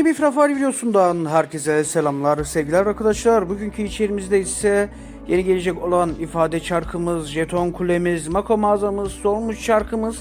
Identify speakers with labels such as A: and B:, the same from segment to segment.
A: Yeni bir Frafari videosundan herkese selamlar sevgiler arkadaşlar. Bugünkü içerimizde ise yeni gelecek olan ifade çarkımız, jeton kulemiz, mako mağazamız, solmuş çarkımız,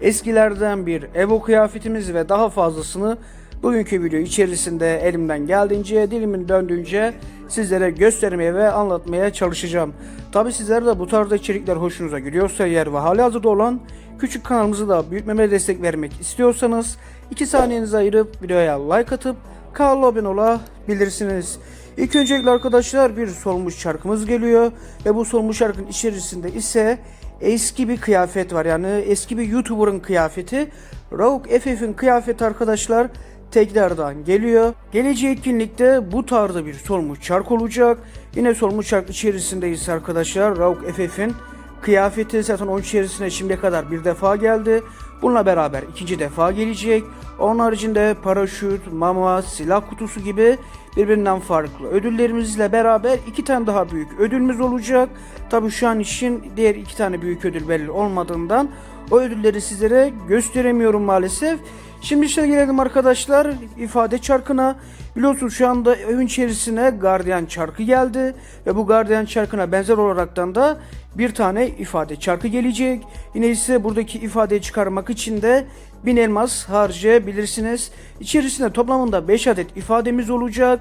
A: eskilerden bir Evo kıyafetimiz ve daha fazlasını bugünkü video içerisinde elimden geldiğince, dilimin döndüğünce sizlere göstermeye ve anlatmaya çalışacağım. Tabi sizler de bu tarzda içerikler hoşunuza gidiyorsa eğer ve hali hazırda olan küçük kanalımızı da büyütmeme destek vermek istiyorsanız 2 saniyenizi ayırıp videoya like atıp kanala abone olabilirsiniz. İlk öncelikle arkadaşlar bir solmuş çarkımız geliyor ve bu solmuş çarkın içerisinde ise eski bir kıyafet var yani eski bir YouTuber'ın kıyafeti. Rauk FF'in kıyafeti arkadaşlar tekrardan geliyor. Geleceği etkinlikte bu tarzda bir solmuş çark olacak. Yine solmuş çark içerisindeyiz arkadaşlar. Rauk FF'in kıyafeti zaten onun içerisine şimdiye kadar bir defa geldi. Bununla beraber ikinci defa gelecek. Onun haricinde paraşüt, mama, silah kutusu gibi birbirinden farklı ödüllerimizle beraber iki tane daha büyük ödülümüz olacak. Tabi şu an için diğer iki tane büyük ödül belli olmadığından o ödülleri sizlere gösteremiyorum maalesef. Şimdi işte gelelim arkadaşlar ifade çarkına. Biliyorsunuz şu anda evin içerisine gardiyan çarkı geldi ve bu gardiyan çarkına benzer olaraktan da bir tane ifade çarkı gelecek. Yine ise buradaki ifadeyi çıkarmak için de 1000 elmas harcayabilirsiniz. İçerisinde toplamında 5 adet ifademiz olacak.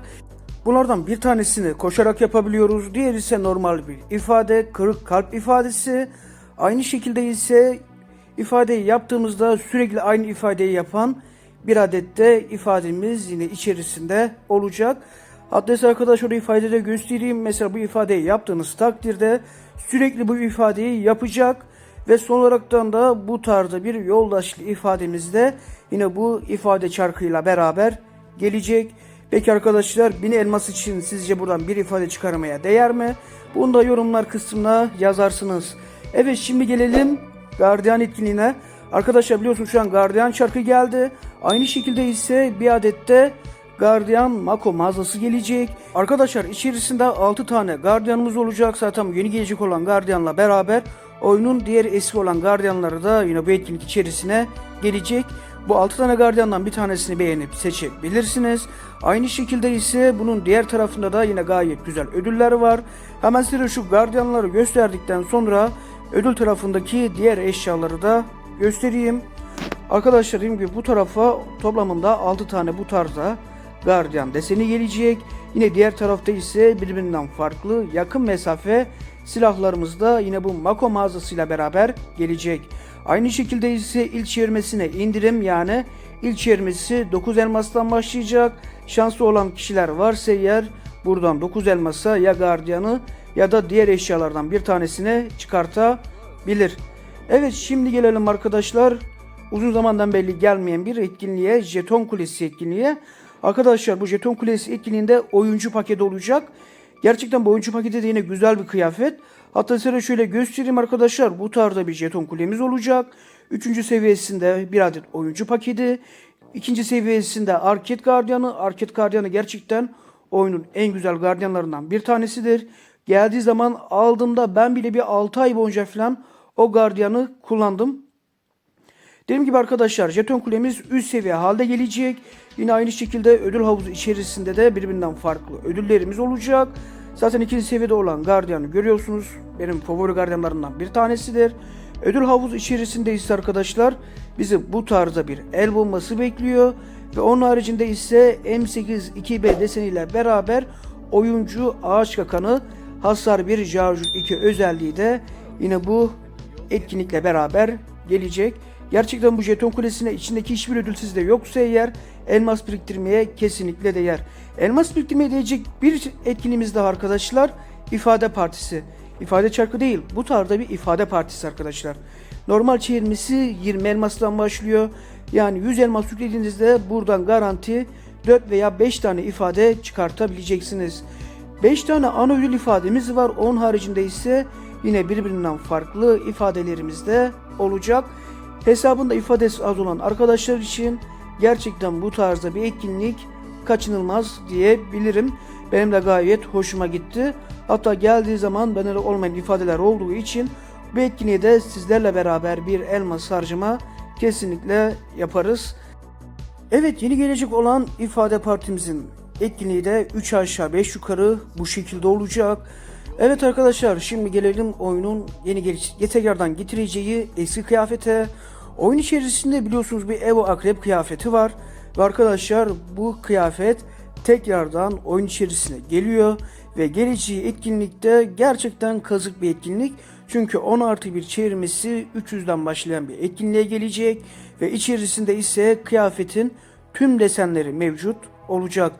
A: Bunlardan bir tanesini koşarak yapabiliyoruz. Diğeri ise normal bir ifade, kırık kalp ifadesi. Aynı şekilde ise ifadeyi yaptığımızda sürekli aynı ifadeyi yapan bir adet de ifademiz yine içerisinde olacak. Hatta ise arkadaşlar o ifadeyi de göstereyim. Mesela bu ifadeyi yaptığınız takdirde sürekli bu ifadeyi yapacak ve son olaraktan da bu tarzda bir yoldaşlı ifademiz de yine bu ifade çarkıyla beraber gelecek. Peki arkadaşlar 1000 elmas için sizce buradan bir ifade çıkarmaya değer mi? Bunu da yorumlar kısmına yazarsınız. Evet şimdi gelelim gardiyan etkinliğine. Arkadaşlar biliyorsunuz şu an gardiyan çarkı geldi. Aynı şekilde ise bir adette gardiyan mako mağazası gelecek. Arkadaşlar içerisinde 6 tane gardiyanımız olacak. Zaten yeni gelecek olan gardiyanla beraber oyunun diğer eski olan gardiyanları da yine bu etkinlik içerisine gelecek. Bu 6 tane gardiyandan bir tanesini beğenip seçebilirsiniz. Aynı şekilde ise bunun diğer tarafında da yine gayet güzel ödüller var. Hemen size şu gardiyanları gösterdikten sonra ödül tarafındaki diğer eşyaları da göstereyim. Arkadaşlar dediğim gibi bu tarafa toplamında 6 tane bu tarzda gardiyan deseni gelecek. Yine diğer tarafta ise birbirinden farklı yakın mesafe silahlarımız da yine bu Mako mağazasıyla beraber gelecek. Aynı şekilde ise ilk çevirmesine indirim yani ilk çevirmesi 9 elmastan başlayacak. Şanslı olan kişiler varsa eğer buradan 9 elmasa ya gardiyanı ya da diğer eşyalardan bir tanesine çıkartabilir. Evet şimdi gelelim arkadaşlar. Uzun zamandan belli gelmeyen bir etkinliğe, jeton kulesi etkinliğe. Arkadaşlar bu jeton kulesi etkinliğinde oyuncu paketi olacak. Gerçekten bu oyuncu paketi de yine güzel bir kıyafet. Hatta size şöyle göstereyim arkadaşlar. Bu tarzda bir jeton kulemiz olacak. Üçüncü seviyesinde bir adet oyuncu paketi. İkinci seviyesinde Arket Gardiyanı. Arket Gardiyanı gerçekten oyunun en güzel gardiyanlarından bir tanesidir. Geldiği zaman aldığımda ben bile bir 6 ay boyunca falan o gardiyanı kullandım. Dediğim gibi arkadaşlar jeton kulemiz üst seviye halde gelecek. Yine aynı şekilde ödül havuzu içerisinde de birbirinden farklı ödüllerimiz olacak. Zaten ikinci seviyede olan gardiyanı görüyorsunuz. Benim favori gardiyanlarımdan bir tanesidir. Ödül havuzu içerisinde ise arkadaşlar bizi bu tarzda bir el bombası bekliyor. Ve onun haricinde ise M8 2B deseniyle beraber oyuncu ağaç kakanı hasar 1 Jarjur 2 özelliği de yine bu etkinlikle beraber gelecek. Gerçekten bu jeton kulesine içindeki hiçbir ödül sizde yoksa eğer elmas biriktirmeye kesinlikle değer. Elmas biriktirmeye değecek bir etkinliğimiz daha arkadaşlar. ifade partisi. İfade çarkı değil bu tarzda bir ifade partisi arkadaşlar. Normal çevirmesi 20 elmastan başlıyor. Yani 100 elmas yüklediğinizde buradan garanti 4 veya 5 tane ifade çıkartabileceksiniz. 5 tane ana ödül ifademiz var. Onun haricinde ise yine birbirinden farklı ifadelerimiz de olacak. Hesabında ifadesi az olan arkadaşlar için gerçekten bu tarzda bir etkinlik kaçınılmaz diyebilirim. Benim de gayet hoşuma gitti. Hatta geldiği zaman bende olmayan ifadeler olduğu için bu etkinliği de sizlerle beraber bir elmas harcama kesinlikle yaparız. Evet yeni gelecek olan ifade partimizin etkinliği de 3 aşağı 5 yukarı bu şekilde olacak. Evet arkadaşlar şimdi gelelim oyunun yeni geliş tekrardan getireceği eski kıyafete. Oyun içerisinde biliyorsunuz bir Evo Akrep kıyafeti var. Ve arkadaşlar bu kıyafet tekrardan oyun içerisine geliyor. Ve geleceği etkinlikte gerçekten kazık bir etkinlik. Çünkü 10 artı bir çevirmesi 300'den başlayan bir etkinliğe gelecek. Ve içerisinde ise kıyafetin tüm desenleri mevcut olacak.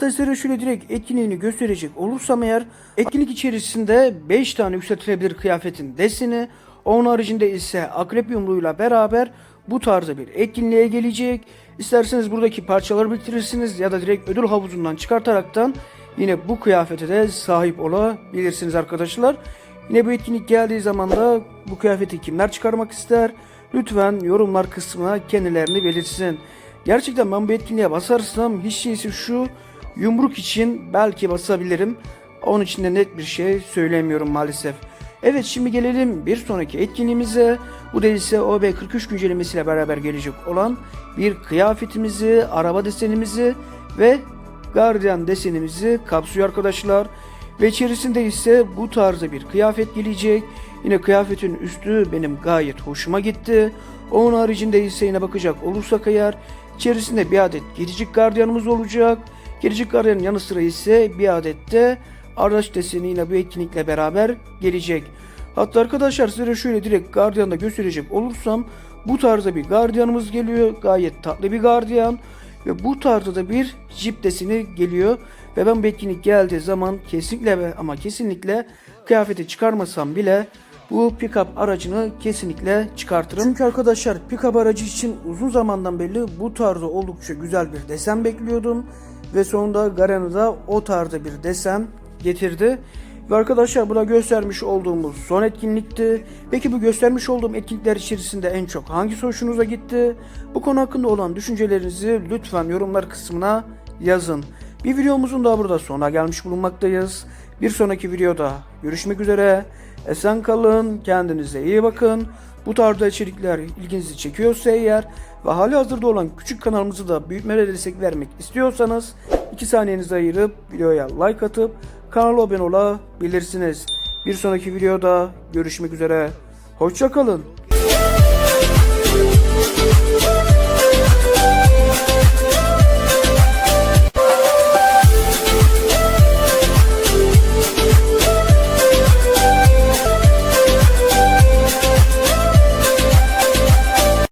A: Size şöyle direkt etkinliğini gösterecek olursam eğer etkinlik içerisinde 5 tane yükseltilebilir kıyafetin deseni onun haricinde ise akrep yumruğuyla beraber bu tarzda bir etkinliğe gelecek. İsterseniz buradaki parçaları biriktirirsiniz ya da direkt ödül havuzundan çıkartaraktan yine bu kıyafete de sahip olabilirsiniz arkadaşlar. Yine bu etkinlik geldiği zaman da bu kıyafeti kimler çıkarmak ister? Lütfen yorumlar kısmına kendilerini belirtsin. Gerçekten ben bu etkinliğe basarsam hiç değilse şu yumruk için belki basabilirim. Onun için de net bir şey söylemiyorum maalesef. Evet şimdi gelelim bir sonraki etkinliğimize. Bu da ise OB43 güncellemesiyle beraber gelecek olan bir kıyafetimizi, araba desenimizi ve gardiyan desenimizi kapsıyor arkadaşlar. Ve içerisinde ise bu tarzda bir kıyafet gelecek. Yine kıyafetin üstü benim gayet hoşuma gitti. Onun haricinde ise yine bakacak olursak eğer içerisinde bir adet gedicik gardiyanımız olacak. Gedicik gardiyanın yanı sıra ise bir adet de araç deseni bu etkinlikle beraber gelecek. Hatta arkadaşlar size şöyle direkt gardiyanda gösterecek olursam bu tarzda bir gardiyanımız geliyor. Gayet tatlı bir gardiyan. Ve bu tarzda da bir jip deseni geliyor. Ve ben bu etkinlik geldiği zaman kesinlikle ama kesinlikle kıyafeti çıkarmasam bile bu pick-up aracını kesinlikle çıkartırım. Çünkü arkadaşlar pick-up aracı için uzun zamandan beri bu tarzda oldukça güzel bir desen bekliyordum. Ve sonunda Garena da o tarzda bir desen getirdi. Ve arkadaşlar buna göstermiş olduğumuz son etkinlikti. Peki bu göstermiş olduğum etkinlikler içerisinde en çok hangisi hoşunuza gitti? Bu konu hakkında olan düşüncelerinizi lütfen yorumlar kısmına yazın. Bir videomuzun daha burada sonuna gelmiş bulunmaktayız. Bir sonraki videoda görüşmek üzere. Esen kalın, kendinize iyi bakın. Bu tarzda içerikler ilginizi çekiyorsa eğer ve hali hazırda olan küçük kanalımızı da büyütmeye destek vermek istiyorsanız 2 saniyenizi ayırıp videoya like atıp kanala abone olabilirsiniz. Bir sonraki videoda görüşmek üzere. Hoşçakalın.